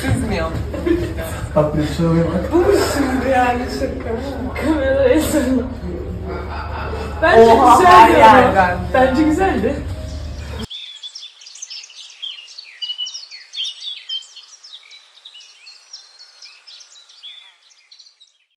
Siz mi yaptınız? Tatlı bir şey bak. Bu mu şimdi yani şaka? Kameraya sarılın. Bence Oha, her güzeldi ama. yerden. Bence güzeldi.